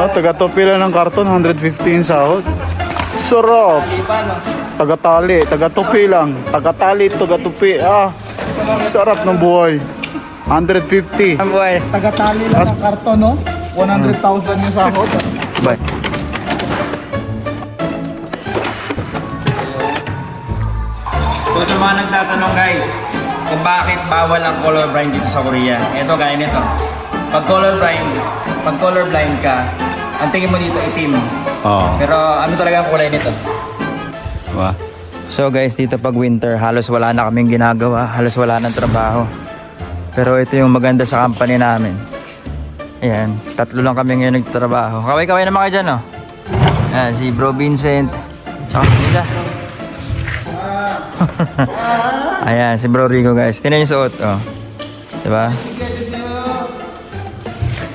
oh, taga-tupi lang ng karton, 115 sahod. Sarap. Taga-tali, taga-tupi lang. Taga-tali, taga-tupi. Ah, sarap ng buhay. 150. Ang buhay. Taga-tali lang ng karton, no? 100,000 yung sahod. Bye. So sa mga nagtatanong guys, kung bakit bawal ang colorblind dito sa Korea. Ito gaya nito. Pag colorblind, pag colorblind ka, ang tingin mo dito itim. Oo. Pero ano talaga ang kulay nito? Diba? So guys, dito pag winter, halos wala na kaming ginagawa, halos wala nang trabaho. Pero ito yung maganda sa company namin. Ayan, tatlo lang kami ngayon nagtatrabaho. Kaway-kaway naman kayo dyan, oh. Ayan, si Bro Vincent. Tsaka isa. Ayan, si Bro Rico guys. Tinan yung suot, oh. Diba?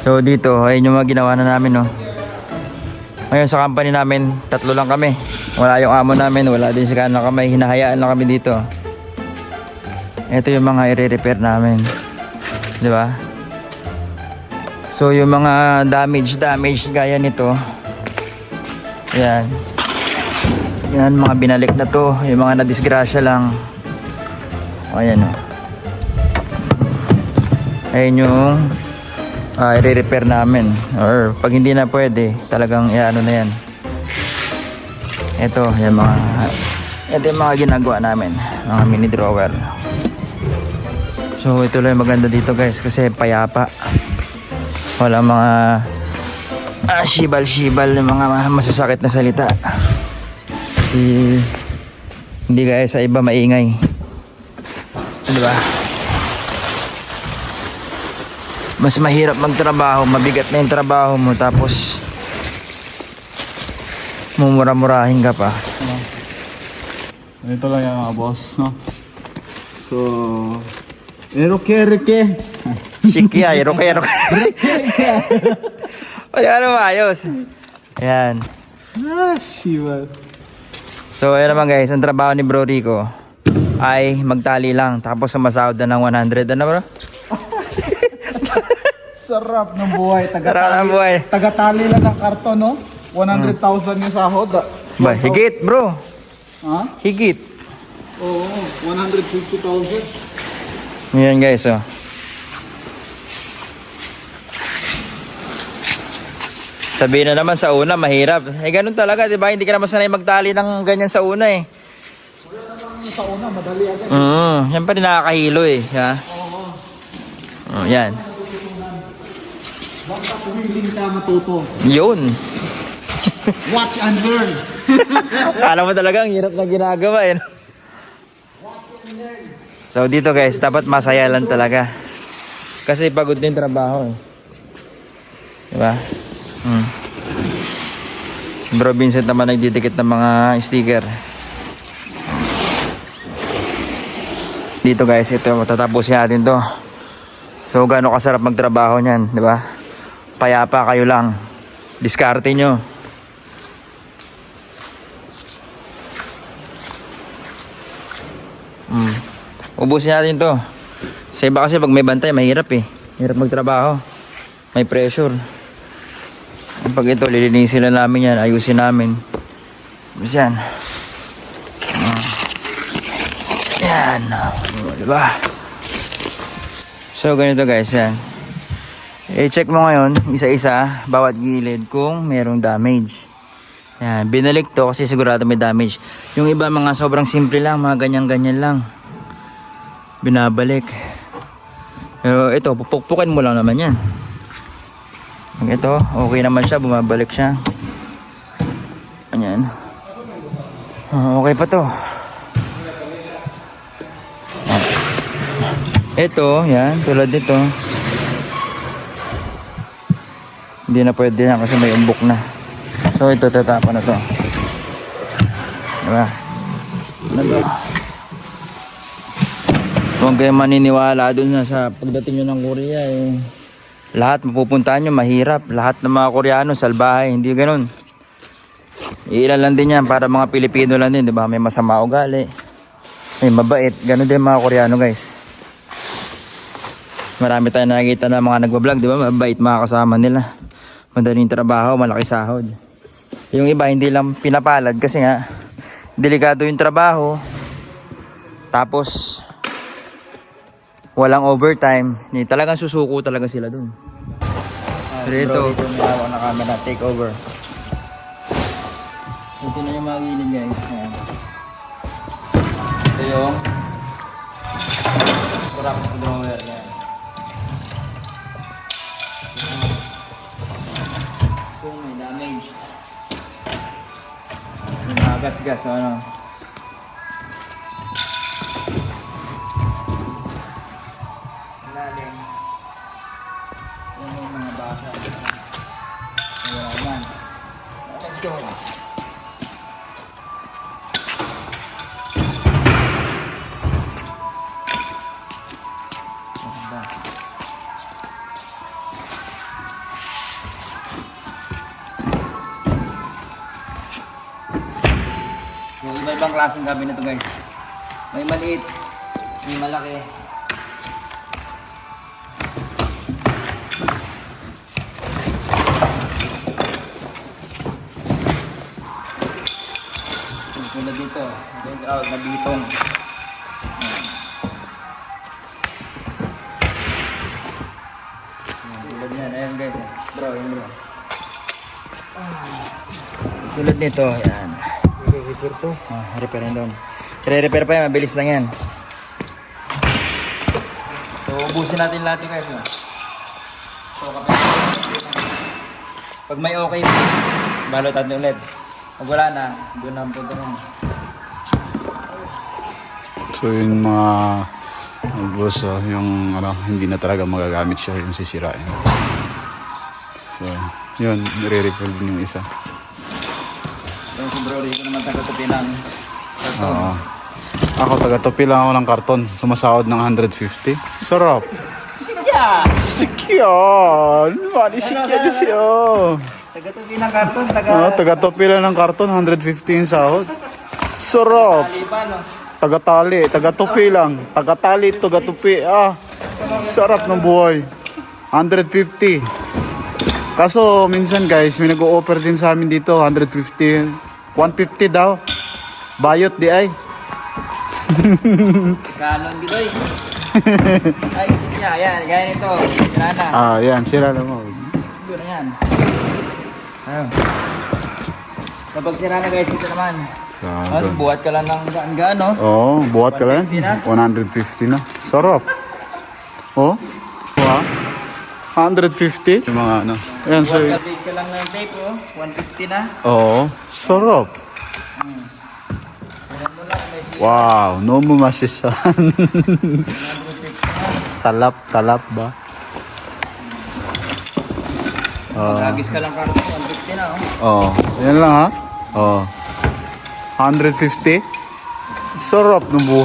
So dito, ayun yung mga ginawa na namin, oh. Ngayon sa company namin, tatlo lang kami. Wala yung amo namin, wala din si kanang kamay. Hinahayaan lang kami dito. Ito yung mga i-repair namin. Di ba? So yung mga damage, damage gaya nito. Yan. Yan, mga binalik na to. Yung mga nadisgrasya lang. O, ayan o. Ayan yung ah, i-repair namin. Or pag hindi na pwede, talagang ano na yan. Ito, yung mga ito yung mga ginagawa namin, mga mini drawer. So ito lang maganda dito guys kasi payapa. Wala mga ah, shibal-shibal ng mga masasakit na salita. Si hindi gaya sa iba maingay. Di ba? Mas mahirap magtrabaho, mabigat na yung trabaho mo tapos mumura-murahin ka pa. Ito lang yung mga boss, no? So, eroke, reke. Siki ay, roke, roke. Wala ano maayos. Ayan. Ah. So, ayan naman guys, ang trabaho ni Bro Rico ay magtali lang tapos sumasahod na ng 100. Ano bro? Sarap ng buhay. Sarap Taga-tali, ng buhay. taga-tali lang ng karton, no? 100,000 yung sahod. ah. Ba, higit bro. Ha? Higit. Oo, 150,000. Ayan guys, oh. Sabihin na naman sa una, mahirap. Eh, ganun talaga, di ba? Hindi ka naman sanay magtali ng ganyan sa una eh. Sa una, madali agad. Mm, yan pa rin nakakahilo eh. Ha? Oh, yan. Basta willing ka matuto. Yun. Watch and learn. Kala mo talaga ang hirap na ginagawa eh. So dito guys, dapat masaya lang talaga. Kasi pagod din trabaho eh. Diba? Hmm. Bro Vincent naman nagdidikit ng mga sticker. Dito guys, ito matatapusin natin to. So gaano kasarap magtrabaho niyan, di ba? Payapa kayo lang. Diskarte nyo. Mm. Ubusin natin to. Sa iba kasi pag may bantay, mahirap eh. Hirap magtrabaho. May pressure. Pag ito, lilinisin lang namin yan. Ayusin namin. Tapos yan. Mm. Yan. Diba? So, ganito guys. Yan. I-check mo ngayon, isa-isa, bawat gilid kung merong damage. Yan, binalik to kasi sigurado may damage. Yung iba mga sobrang simple lang, mga ganyan-ganyan lang. Binabalik. Pero ito, pupukpukin mo lang naman yan. Ito, okay naman siya, bumabalik siya. Ayan. Ah, Okay pa to. Ito, yan, tulad nito. Hindi na pwede na kasi may umbok na. So ito tatapa na to. Diba? Ano to? Huwag kayo maniniwala dun na sa pagdating nyo ng Korea eh. Lahat mapupuntahan nyo mahirap. Lahat ng mga Koreano salbahay. Hindi ganun. Ilan lang din yan para mga Pilipino lang din. Diba? May masama ugali. May mabait. Ganun din mga Koreano guys. Marami tayong nakikita na mga nagbablog. Diba? Mabait mga kasama nila. Madaling trabaho, malaki sahod. Yung iba hindi lang pinapalad kasi nga delikado yung trabaho. Tapos walang overtime. Ni talagang susuko talaga sila dun. Dito, dito nilawak na camera, take over. Ito na yung mga gilid guys. Ayan. Ito yung Kurap drawer gas-gas ano. Iba-ibang klaseng gabi na to guys. May maliit, may malaki. Tulad dito, ito yung tawag na bitong. Ayan. Ayan, Tulad niyan, ayan guys. Bro, yun bro. Tulad nito, ayan. Repair to. Ah, repair yan doon. Re-repair pa yan, mabilis lang yan. So, ubusin natin lahat yung guys. So, kapag, pag may okay, balot natin ulit. Pag wala na, doon na ang punta nun. So yung mga mga boss, oh, yung ano, hindi na talaga magagamit siya yung sisirain. So, yun, nire-refill din yung isa. Yung si bro, dito naman taga-tupi ng karton. Oo. Ako, taga-topi lang ako ng karton. Sumasahod ng 150. Sarap. Yeah! Sikyan! Mani sikyan siya. Taga-tupi ng karton, taga... Oh, taga-topi lang ng karton, 150 yung sahod. Sarap. Taga-tali, taga-tupi lang. Taga-tali, taga-tupi. Ah, sarap ng buhay. 150. Kaso minsan guys, may nag-o-offer din sa amin dito, 150. 150 daw. Bayot di ay. Kanon dito eh. Ay, sige na, yan, gaya nito. Sira na. Ah, yan, sira na mo. Doon na yan. Ayun. Kapag sira na guys, ito naman. Sa Ano, buhat ka lang ng gaan-gaan, no? Oh, buhat ka lang. 150 na? 150 na. Sarap. Oh. 150. Yung mga ano. Ayan, so, Buhat ka, lang ng tape, oh. 150 na. Oo, sarap. May Wow, no mo masisan. talap, talap ba? Oh, Hagis ka lang karton, 150 na, oh. oh, yan lang ha. Oh. 150. Sarap ng buo.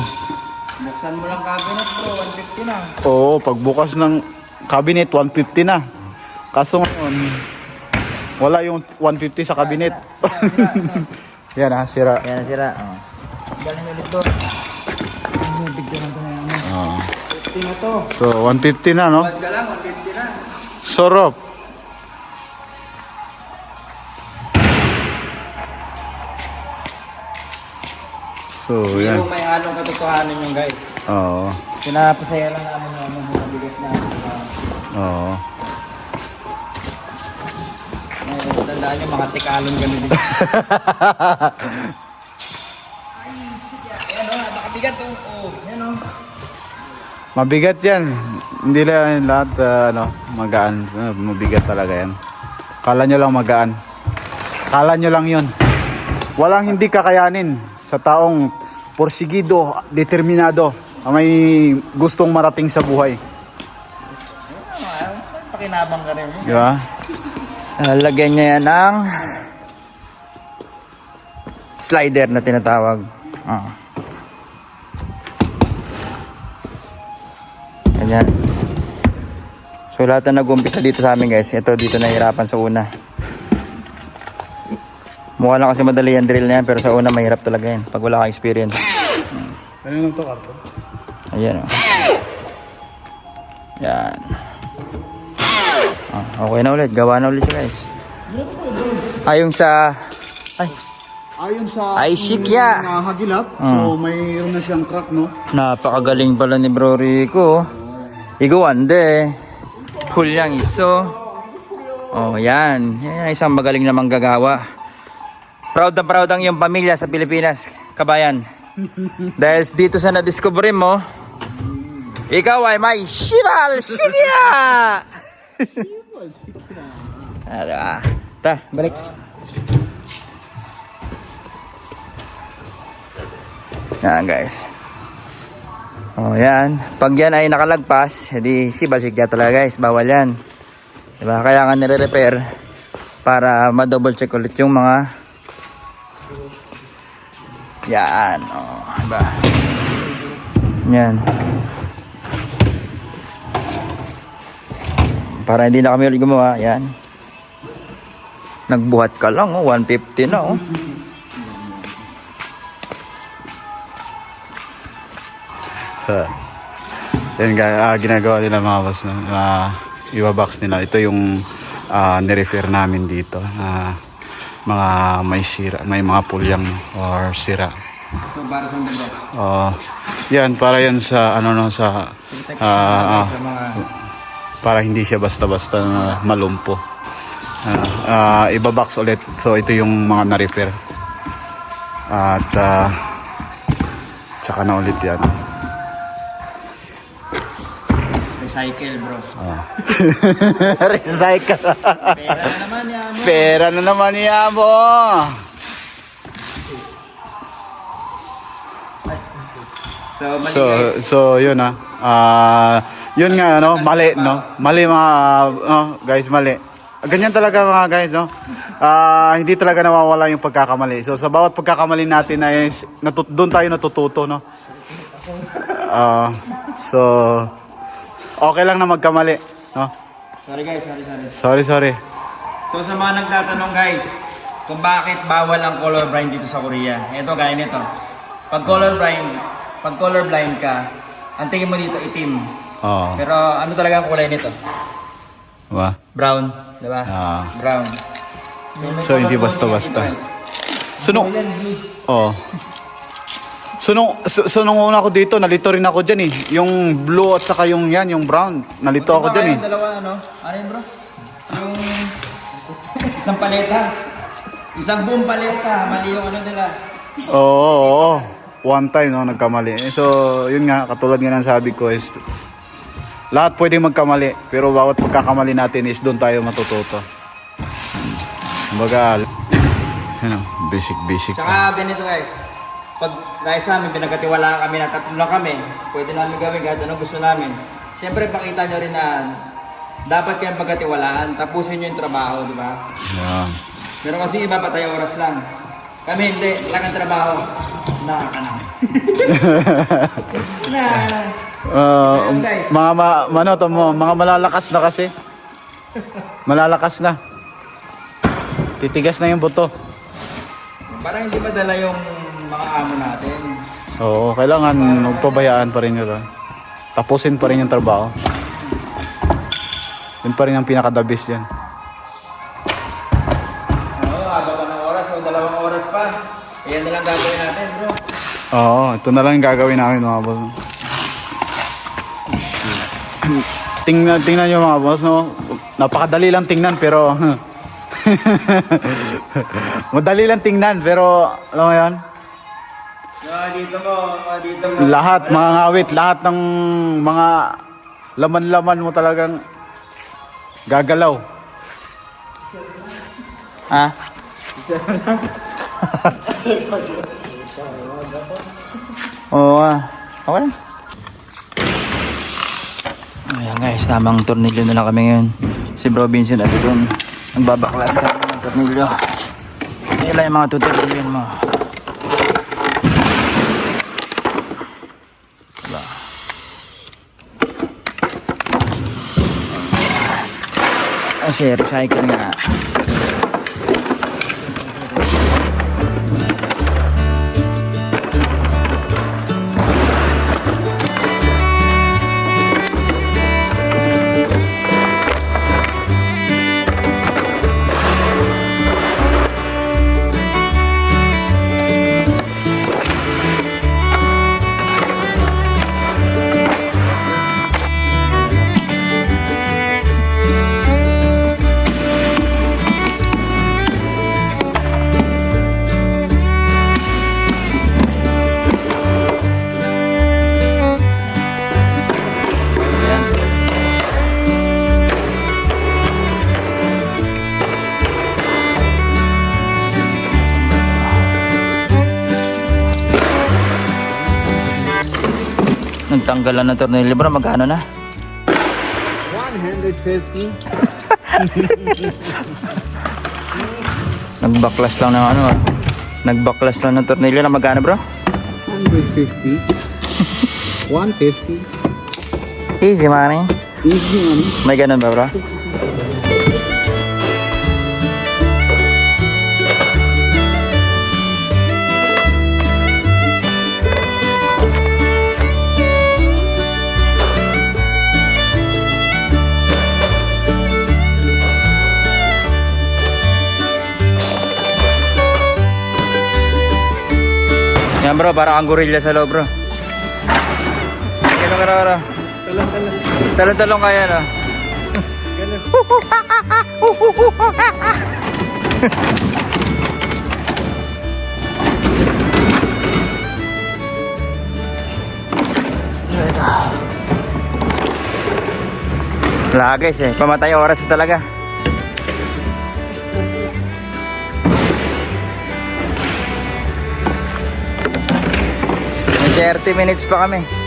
Buksan mo lang cabinet, bro, 150 na. Oo, pagbukas ng cabinet 150 na. Kaso ngayon, wala yung 150 sa cabinet. yan ha, sira. Ayan, sira. Oh. Galing ulit. Ano, bigyan natin na yan. Oh. 50 na to. So, 150 na, no? Ka lang, 150 na. Sarap. So, yan. may halong katotohanan yung guys. Oo. Pinapasaya lang namin Oo. uh, tandaan nyo, mga tikalon kami dito. Ay, sige. Ayan o, napakabigat o. Oh, ayan o. Mabigat yan. Hindi lang lahat ah, ano, magaan. Ah, mabigat talaga yan. Kala nyo lang magaan. Kala nyo lang yun. Walang hindi kakayanin sa taong porsigido, determinado, ang may gustong marating sa buhay. Pakinabang ka rin. Di ba? Uh, lagyan niya yan ng slider na tinatawag. Ah. Ganyan. So lahat na nag-umpisa dito sa amin guys. Ito dito nahirapan sa una. Mukha lang kasi madali yung drill na yan pero sa una mahirap talaga yan pag wala kang experience. Ano lang to, Carto? Ayan o. Yan. Okay na ulit. Gawa na ulit siya guys. Ayong sa... Ay, Ayon sa Ay, sikya. mga hagilap, Hmm. so mayroon na siyang crack, no? napakagaling pala ni Bro Rico. Igawande. Pulyang iso. Oh, yan. Yan ang isang magaling na manggagawa. Proud na proud ang iyong pamilya sa Pilipinas, kabayan. Dahil dito sa na-discovery mo, ikaw ay may shibal sikya! Ah. Ta, balik. Yan guys. Oh, yan. Pag yan ay nakalagpas, edi si basikya talaga guys. Bawal yan. Diba? Kaya nga nire-repair para ma-double check ulit yung mga yan. Oh, diba? Yan. Para hindi na kami ulit gumawa. Yan. Nagbuhat ka lang, oh. 150 na, oh. So, ga- ah, ginagawa nila mga boss na uh, ibabox nila. Ito yung uh, nirefer namin dito na mga may sira, may mga pulyang or sira. So, para sa mga Oh, yan para yan sa ano no sa ah, ah, para hindi siya basta-basta na malumpo. Ah, ah, ibabox ulit. So ito yung mga na-repair. At ah, tsaka na ulit yan. Recycle, bro. Ah. Recycle. Pera na naman yan mo. Pera na naman niya mo. So, So, so yun ah. Ah, yun nga no, mali no. Mali mga oh, guys, mali. Ganyan talaga mga guys no. Ah, hindi talaga nawawala yung pagkakamali. So sa bawat pagkakamali natin ay natut doon tayo natututo no. Ah, so okay lang na magkamali, no. Sorry guys, sorry, sorry. Sorry, sorry. So sa mga nagtatanong guys, kung bakit bawal ang colorblind dito sa Korea. Ito gaya nito. Pag colorblind, pag colorblind ka, ang tingin mo dito itim. Oh. Pero ano talaga ang kulay nito? Ba? Brown, di ba? Ah. Brown. So, hindi basta-basta. So nung Oh. So nung, so, so nung una ko dito, nalito rin ako dyan eh. Yung blue at saka yung yan, yung brown. Nalito ako dyan eh. Yung dalawa ano? Ano yun bro? Yung isang paleta. Isang buong paleta. Mali yung ano nila. Oo, oo, oo. One time, no, nagkamali. So, yun nga, katulad nga ng sabi ko is, lahat pwede magkamali, pero bawat pagkakamali natin is doon tayo matututo. Kumbaga, know, basic, basic. Tsaka ganito guys. Pag guys sa amin, pinagkatiwala kami na tatlo lang kami, pwede namin gawin kahit ano gusto namin. Siyempre, pakita nyo rin na dapat kayong pagkatiwalaan, tapusin nyo yung trabaho, di ba? Yan. Pero kasi iba patay oras lang. Kami hindi, lang ang trabaho. Na ka na. na na. Uh, mga ma, ano to mo, mga malalakas na kasi. Malalakas na. Titigas na yung buto. Parang hindi madala yung mga amo natin. Oo, kailangan magpabayaan pa rin nila. Tapusin pa rin yung trabaho. Yun pa rin ang pinaka-the-best yan. Oo, haba pa ng oras o dalawang oras pa. Ayan na lang gagawin natin, bro. Oo, ito na lang yung gagawin namin mga boss. Tingnan, tingnan nyo mga boss, no? Napakadali lang tingnan pero... Madali lang tingnan pero alam mo yan? Dito mo, dito mo. Lahat, mga ngawit, lahat ng mga laman-laman mo talagang gagalaw. Ha? Oo ah. Okay. Ayan guys, tamang tornilyo na lang kami ngayon. Si Bro Vincent at doon. Nagbabaklas kami ng tornilyo. Yan lang yung mga tutornilyo mo. Diba? Kasi recycle nga. Nagtanggal na ng tornilyo bro, magkano na? 150. Nagbaklas lang ng ano ah. Nagbaklas lang ng tornilyo na magkano bro? 150. 150. Easy money. Easy money. May ganun ba bro? Bro, parang ang gorilla sa loob bro. Ganun ka na bro. Talong-talong kaya no? Ito. Wala guys eh, pamatay oras talaga. 30 minutes pa kami.